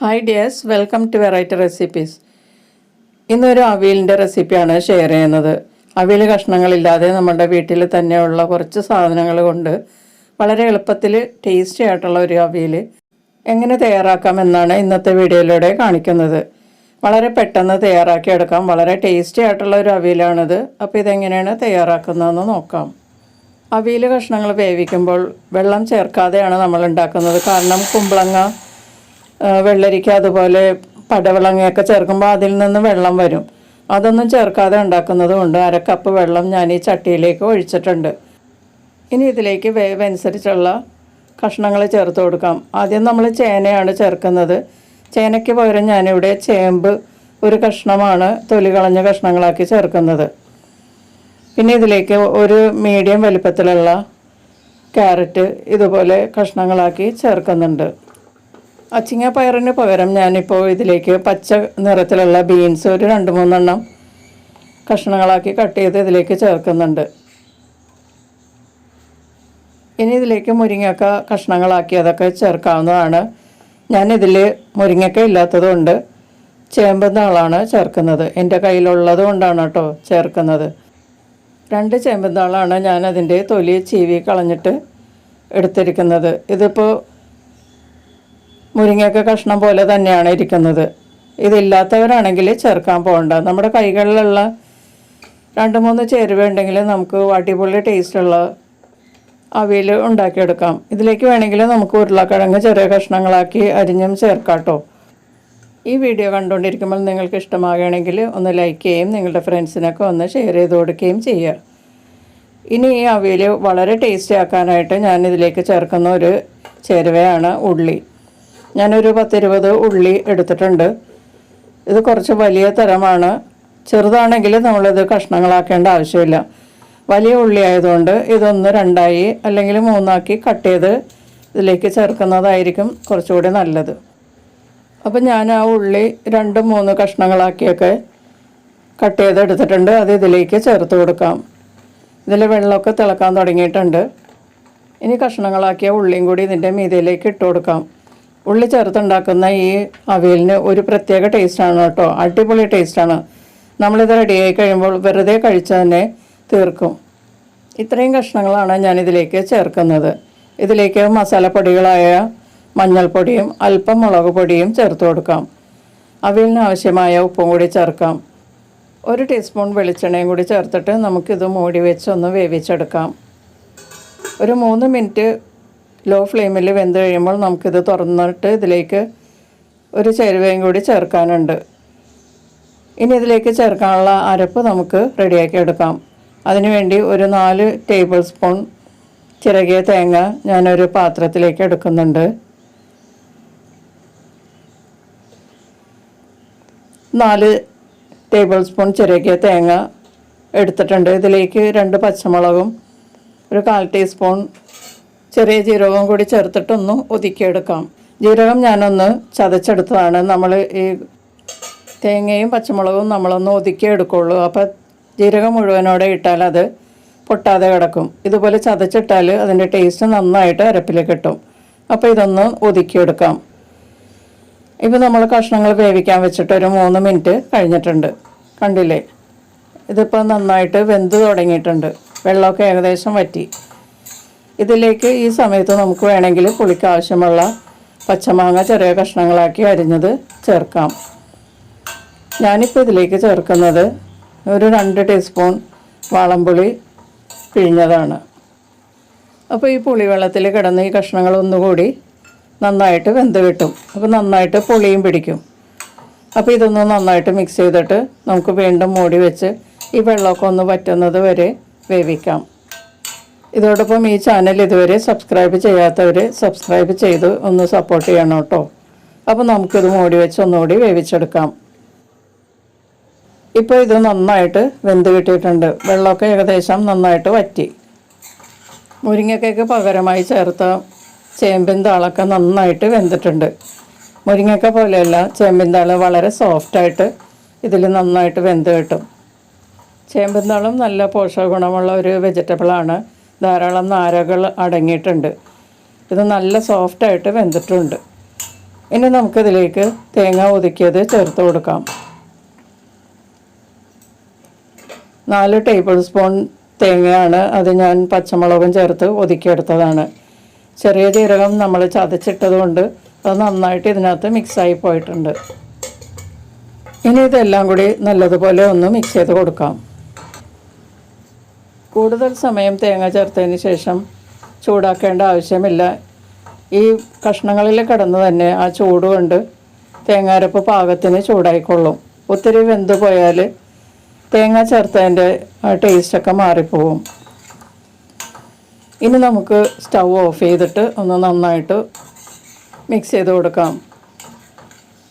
Hi dears welcome to variety recipes ഇന്നൊരു അവിയലിന്റെ റെസിപ്പിയാണ് ഷെയർ ചെയ്യുന്നത്. അവിയൽ കഷ്ണങ്ങളില്ലാതെ നമ്മുടെ വീട്ടിൽ തന്നെയുള്ള കുറച്ച് സാധനങ്ങൾ കൊണ്ട് വളരെ എളുപ്പത്തിൽ ടേസ്റ്റി ആയിട്ടുള്ള ഒരു അവിയൽ എങ്ങനെ തയ്യാറാക്കാമെന്നാണ് ഇന്നത്തെ വീഡിയോയിലൂടെ കാണിക്കുന്നത്. വളരെ പെട്ടെന്ന് തയ്യാറാക്കിയെടുക്കാം വളരെ ടേസ്റ്റി ആയിട്ടുള്ള ഒരു അവിയലാണിത്. അപ്പോൾ ഇതെങ്ങനെയാണ് തയ്യാറാക്കുന്നതെന്ന് നോക്കാം. അവിയൽ കഷ്ണങ്ങൾ വേവിക്കുമ്പോൾ വെള്ളം ചേർക്കാതെയാണ് നമ്മൾ ഉണ്ടാക്കുന്നത്. കാരണം കുമ്പളങ്ങ വെള്ളരിക്ക അതുപോലെ പടവളങ്ങയൊക്കെ ചേർക്കുമ്പോൾ അതിൽ നിന്ന് വെള്ളം വരും. അതൊന്നും ചേർക്കാതെ ഉണ്ടാക്കുന്നത് കൊണ്ട് അര കപ്പ് വെള്ളം ഞാൻ ഈ ചട്ടിയിലേക്ക് ഒഴിച്ചിട്ടുണ്ട്. ഇനി ഇതിലേക്ക് വേവ് അനുസരിച്ചുള്ള കഷ്ണങ്ങൾ ചേർത്ത് കൊടുക്കാം. ആദ്യം നമ്മൾ ചേനയാണ് ചേർക്കുന്നത്. ചേനയ്ക്ക് പകരം ഞാനിവിടെ ചേമ്പ് ഒരു കഷ്ണമാണ് തൊലി കളഞ്ഞ കഷ്ണങ്ങളാക്കി ചേർക്കുന്നത്. പിന്നെ ഇതിലേക്ക് ഒരു മീഡിയം വലിപ്പത്തിലുള്ള ക്യാരറ്റ് ഇതുപോലെ കഷ്ണങ്ങളാക്കി ചേർക്കുന്നുണ്ട്. അച്ചിങ്ങ പയറിന് പകരം ഞാനിപ്പോൾ ഇതിലേക്ക് പച്ച നിറത്തിലുള്ള ബീൻസ് ഒരു രണ്ട് മൂന്നെണ്ണം കഷ്ണങ്ങളാക്കി കട്ട് ചെയ്ത് ഇതിലേക്ക് ചേർക്കുന്നുണ്ട്. ഇനി ഇതിലേക്ക് മുരിങ്ങക്ക കഷ്ണങ്ങളാക്കി അതൊക്കെ ചേർക്കാവുന്നതാണ്. ഞാനിതിൽ മുരിങ്ങക്ക ഇല്ലാത്തതുകൊണ്ട് ചേമ്പ് നാളാണ് ചേർക്കുന്നത്. എന്റെ കയ്യിലുള്ളത് കൊണ്ടാണ് കേട്ടോ ചേർക്കുന്നത്. രണ്ട് ചേമ്പ് നാളാണ് ഞാനതിന്റെ തൊലി ചീവി കളഞ്ഞിട്ട് എടുത്തിരിക്കുന്നത്. ഇതിപ്പോൾ മുരിങ്ങയൊക്കെ കഷ്ണം പോലെ തന്നെയാണ് ഇരിക്കുന്നത്. ഇതില്ലാത്തവരാണെങ്കിൽ ചേർക്കാൻ പോകണ്ട. നമ്മുടെ കൈകളിലുള്ള രണ്ട് മൂന്ന് ചേരുവ ഉണ്ടെങ്കിൽ നമുക്ക് അടിപൊളി ടേസ്റ്റുള്ള അവിയൽ ഉണ്ടാക്കിയെടുക്കാം. ഇതിലേക്ക് വേണമെങ്കിൽ നമുക്ക് ഉരുളക്കിഴങ്ങ് ചെറിയ കഷ്ണങ്ങളാക്കി അരിഞ്ഞും ചേർക്കാട്ടോ കേട്ടോ. ഈ വീഡിയോ കണ്ടുകൊണ്ടിരിക്കുമ്പോൾ നിങ്ങൾക്ക് ഇഷ്ടമാകുകയാണെങ്കിൽ ഒന്ന് ലൈക്ക് ചെയ്യുകയും നിങ്ങളുടെ ഫ്രണ്ട്സിനൊക്കെ ഒന്ന് ഷെയർ ചെയ്ത് കൊടുക്കുകയും ചെയ്യുക. ഇനി ഈ അവിയൽ വളരെ ടേസ്റ്റി ആക്കാനായിട്ട് ഞാൻ ഇതിലേക്ക് ചേർക്കുന്ന ഒരു ചേരുവയാണ് ഉള്ളി. ഞാനൊരു പത്തിരുപത് ഉള്ളി എടുത്തിട്ടുണ്ട്. ഇത് കുറച്ച് വലിയ തരമാണ്. ചെറുതാണെങ്കിൽ നമ്മളിത് കഷ്ണങ്ങളാക്കേണ്ട ആവശ്യമില്ല. വലിയ ഉള്ളി ആയതുകൊണ്ട് ഇതൊന്ന് രണ്ടായി അല്ലെങ്കിൽ മൂന്നാക്കി കട്ട് ചെയ്ത് ഇതിലേക്ക് ചേർക്കുന്നതായിരിക്കും കുറച്ചുകൂടി നല്ലത്. അപ്പം ഞാൻ ആ ഉള്ളി രണ്ട് മൂന്ന് കഷ്ണങ്ങളാക്കിയൊക്കെ കട്ട് ചെയ്ത് എടുത്തിട്ടുണ്ട് അത് ഇതിലേക്ക് ചേർത്ത് കൊടുക്കാം. ഇതിൽ വെള്ളമൊക്കെ തിളക്കാൻ തുടങ്ങിയിട്ടുണ്ട്. ഇനി കഷ്ണങ്ങളാക്കിയ ഉള്ളിയും കൂടി ഇതിന്റെ മീതയിലേക്ക് ഇട്ട് കൊടുക്കാം. ഉള്ളി ചേർത്തുണ്ടാക്കുന്ന ഈ അവിയലിന് ഒരു പ്രത്യേക ടേസ്റ്റാണ് കേട്ടോ. അടിപൊളി ടേസ്റ്റാണ് നമ്മളിത് റെഡിയായി കഴിയുമ്പോൾ വെറുതെ കഴിച്ച് തന്നെ തീർക്കും. ഇത്രയും കഷ്ണങ്ങളാണ് ഞാൻ ഇതിലേക്ക് ചേർക്കുന്നത്. ഇതിലേക്ക് മസാലപ്പൊടികളായ മഞ്ഞൾപ്പൊടിയും അല്പം മുളക് പൊടിയും ചേർത്ത് കൊടുക്കാം. അവിയലിന് ആവശ്യമായ ഉപ്പും കൂടി ചേർക്കാം. ഒരു ടീസ്പൂൺ വെളിച്ചെണ്ണയും കൂടി ചേർത്തിട്ട് നമുക്കിത് മൂടി വെച്ചൊന്ന് വേവിച്ചെടുക്കാം. ഒരു മൂന്ന് മിനിറ്റ് ലോ ഫ്ലെയിമിൽ വെന്ത് കഴിയുമ്പോൾ നമുക്കിത് തുറന്നിട്ട് ഇതിലേക്ക് ഒരു ചേരുവയും കൂടി ചേർക്കാനുണ്ട്. ഇനി ഇതിലേക്ക് ചേർക്കാനുള്ള അരപ്പ് നമുക്ക് റെഡിയാക്കി എടുക്കാം. അതിനുവേണ്ടി ഒരു നാല് ടേബിൾ സ്പൂൺ ചിറകിയ തേങ്ങ ഞാനൊരു പാത്രത്തിലേക്ക് എടുക്കുന്നുണ്ട്. നാല് ടേബിൾ സ്പൂൺ ചിറകിയ തേങ്ങ എടുത്തിട്ടുണ്ട്. ഇതിലേക്ക് രണ്ട് പച്ചമുളകും ഒരു കാൽ ടീസ്പൂൺ ചെറിയ ജീരകവും കൂടി ചേർത്തിട്ടൊന്ന് ഒതുക്കിയെടുക്കാം. ജീരകം ഞാനൊന്ന് ചതച്ചെടുത്തതാണ്. നമ്മൾ ഈ തേങ്ങയും പച്ചമുളകും നമ്മളൊന്ന് ഒതുക്കിയെടുക്കുള്ളൂ അപ്പോൾ ജീരകം മുഴുവനോടെ ഇട്ടാൽ അത് പൊട്ടാതെ കിടക്കും. ഇതുപോലെ ചതച്ചിട്ടാൽ അതിന്റെ ടേസ്റ്റ് നന്നായിട്ട് അരപ്പിൽ കിട്ടും. അപ്പോൾ ഇതൊന്ന് ഒതുക്കിയെടുക്കാം. ഇപ്പോൾ നമ്മൾ കഷ്ണങ്ങൾ വേവിക്കാൻ വെച്ചിട്ട് ഒരു മൂന്ന് മിനിറ്റ് കഴിഞ്ഞിട്ടുണ്ട്. കണ്ടില്ലേ? ഇതിപ്പോൾ നന്നായിട്ട് വെന്ത് തുടങ്ങിയിട്ടുണ്ട്. വെള്ളമൊക്കെ ഏകദേശം വറ്റി. ഇതിലേക്ക് ഈ സമയത്ത് നമുക്ക് വേണമെങ്കിൽ പുളിക്ക് ആവശ്യമുള്ള പച്ചമാങ്ങ ചെറിയ കഷ്ണങ്ങളാക്കി അരിഞ്ഞത് ചേർക്കാം. ഞാനിപ്പോൾ ഇതിലേക്ക് ചേർക്കുന്നത് ഒരു രണ്ട് ടീസ്പൂൺ വാളംപുളി പിഴിഞ്ഞതാണ്. അപ്പോൾ ഈ പുളിവെള്ളത്തിൽ കിടന്ന് ഈ കഷ്ണങ്ങൾ ഒന്നുകൂടി നന്നായിട്ട് വെന്ത് കിട്ടും. അപ്പോൾ നന്നായിട്ട് പുളിയും പിടിക്കും. അപ്പോൾ ഇതൊന്ന് നന്നായിട്ട് മിക്സ് ചെയ്തിട്ട് നമുക്ക് വീണ്ടും മൂടി വെച്ച് ഈ വെള്ളമൊക്കെ ഒന്ന് പറ്റുന്നത് വരെ വേവിക്കാം. ഇതോടൊപ്പം ഈ ചാനൽ ഇതുവരെ സബ്സ്ക്രൈബ് ചെയ്യാത്തവർ സബ്സ്ക്രൈബ് ചെയ്ത് ഒന്ന് സപ്പോർട്ട് ചെയ്യണം കേട്ടോ. അപ്പോൾ നമുക്കിത് മൂടി വെച്ച് ഒന്നുകൂടി വേവിച്ചെടുക്കാം. ഇപ്പോൾ ഇത് നന്നായിട്ട് വെന്ത് കിട്ടിയിട്ടുണ്ട്. വെള്ളമൊക്കെ ഏകദേശം നന്നായിട്ട് വറ്റി. മുരിങ്ങക്കയ്ക്ക് പകരമായി ചേർത്ത ചേമ്പിൻ താളൊക്കെ നന്നായിട്ട് വെന്തിട്ടുണ്ട്. മുരിങ്ങക്ക പോലെയല്ല ചേമ്പിൻ താൾ വളരെ സോഫ്റ്റായിട്ട് ഇതിൽ നന്നായിട്ട് വെന്ത് കിട്ടും. ചേമ്പിൻ താളം നല്ല പോഷക ഗുണമുള്ള ഒരു വെജിറ്റബിളാണ് ധാരാളം നാരകൾ അടങ്ങിയിട്ടുണ്ട്. ഇത് നല്ല സോഫ്റ്റായിട്ട് വെന്തിട്ടുണ്ട്. ഇനി നമുക്കിതിലേക്ക് തേങ്ങ ഒതുക്കിയത് ചേർത്ത് കൊടുക്കാം. നാല് ടേബിൾ സ്പൂൺ തേങ്ങയാണ് അത് ഞാൻ പച്ചമുളകും ചേർത്ത് ഒതുക്കിയെടുത്തതാണ്. ചെറിയ ജീരകം നമ്മൾ ചതച്ചിട്ടത് കൊണ്ട് അത് നന്നായിട്ട് ഇതിനകത്ത് മിക്സായി പോയിട്ടുണ്ട്. ഇനി ഇതെല്ലാം കൂടി നല്ലതുപോലെ ഒന്ന് മിക്സ് ചെയ്ത് കൊടുക്കാം. കൂടുതൽ സമയം തേങ്ങ ചേർത്തതിന് ശേഷം ചൂടാക്കേണ്ട ആവശ്യമില്ല. ഈ കഷ്ണങ്ങളിൽ കിടന്ന് തന്നെ ആ ചൂട് കൊണ്ട് തേങ്ങാരപ്പ് പാകത്തിന് ചൂടായിക്കൊള്ളും. ഒത്തിരി വെന്ത് പോയാൽ തേങ്ങ ചേർത്തതിന്റെ ടേസ്റ്റൊക്കെ മാറിപ്പോവും. ഇനി നമുക്ക് സ്റ്റൗ ഓഫ് ചെയ്തിട്ട് ഒന്ന് നന്നായിട്ട് മിക്സ് ചെയ്ത് കൊടുക്കാം.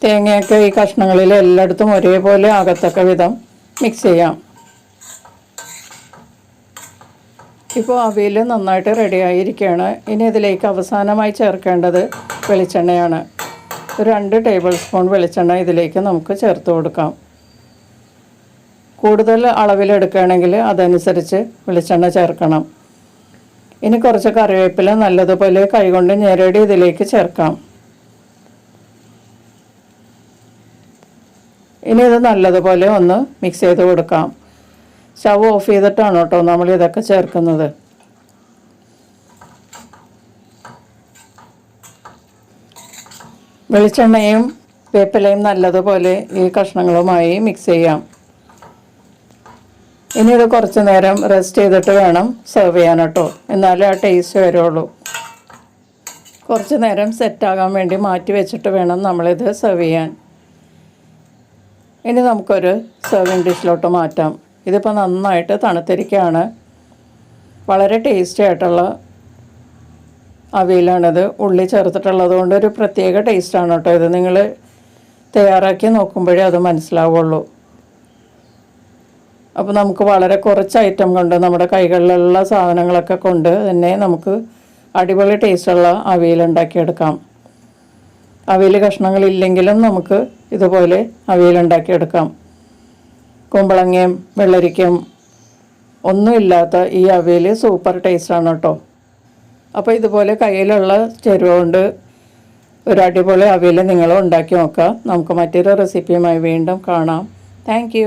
തേങ്ങയൊക്കെ ഈ കഷ്ണങ്ങളിൽ എല്ലായിടത്തും ഒരേപോലെ ആകത്തക്ക വിധം മിക്സ് ചെയ്യാം. ഇപ്പോൾ അവിയൽ നന്നായിട്ട് റെഡിയായിരിക്കുകയാണ് ഇനി ഇതിലേക്ക് അവസാനമായി ചേർക്കേണ്ടത് വെളിച്ചെണ്ണയാണ്. രണ്ട് ടേബിൾ സ്പൂൺ വെളിച്ചെണ്ണ ഇതിലേക്ക് നമുക്ക് ചേർത്ത് കൊടുക്കാം. കൂടുതൽ അളവിലെടുക്കുകയാണെങ്കിൽ അതനുസരിച്ച് വെളിച്ചെണ്ണ ചേർക്കണം. ഇനി കുറച്ച് കറിവേപ്പില നല്ലതുപോലെ കൈകൊണ്ട് ഞെരടി ഇതിലേക്ക് ചേർക്കാം. ഇനി ഇത് നല്ലതുപോലെ ഒന്ന് മിക്സ് ചെയ്ത് കൊടുക്കാം. സ്റ്റവ് ഓഫ് ചെയ്തിട്ടാണ് കേട്ടോ നമ്മൾ ഇതൊക്കെ ചേർക്കുന്നത്. വെളിച്ചെണ്ണയും വേപ്പിലയും നല്ലതുപോലെ ഈ കഷ്ണങ്ങളുമായി മിക്സ് ചെയ്യാം. ഇനി ഇത് കുറച്ച് നേരം റെസ്റ്റ് ചെയ്തിട്ട് വേണം സെർവ് ചെയ്യാൻ കേട്ടോ. എന്നാലേ ആ ടേസ്റ്റ് വരുള്ളൂ. കുറച്ച് നേരം സെറ്റാകാൻ വേണ്ടി മാറ്റി വെച്ചിട്ട് വേണം നമ്മളിത് സെർവ് ചെയ്യാൻ. ഇനി നമുക്കൊരു സെർവിങ് ഡിഷിലോട്ട് മാറ്റാം. ഇതിപ്പോൾ നന്നായിട്ട് തണുത്തിരിക്കുകയാണ് വളരെ ടേസ്റ്റി ആയിട്ടുള്ള അവയിലാണിത്. ഉള്ളി ചേർത്തിട്ടുള്ളത് കൊണ്ട് ഒരു പ്രത്യേക ടേസ്റ്റാണ് കേട്ടോ ഇത്. നിങ്ങൾ തയ്യാറാക്കി നോക്കുമ്പോഴേ അത് മനസ്സിലാവുള്ളൂ. അപ്പോൾ നമുക്ക് വളരെ കുറച്ച് ഐറ്റം കൊണ്ട് നമ്മുടെ കൈകളിലുള്ള സാധനങ്ങളൊക്കെ കൊണ്ട് തന്നെ നമുക്ക് അടിപൊളി ടേസ്റ്റുള്ള അവിയൽ ഉണ്ടാക്കിയെടുക്കാം. അവിയൽ കഷ്ണങ്ങളില്ലെങ്കിലും നമുക്ക് ഇതുപോലെ അവിയൽ ഉണ്ടാക്കിയെടുക്കാം. കുമ്പളങ്ങയും വെള്ളരിക്കയും ഒന്നുമില്ലാത്ത ഈ അവയിൽ സൂപ്പർ ടേസ്റ്റാണ് കേട്ടോ. അപ്പോൾ ഇതുപോലെ കയ്യിലുള്ള ചേരുവ കൊണ്ട് ഒരു അടിപൊളി അവയിൽ നിങ്ങൾ ഉണ്ടാക്കി നോക്കുക നമുക്ക് മറ്റൊരു റെസിപ്പിയുമായി വീണ്ടും കാണാം. താങ്ക്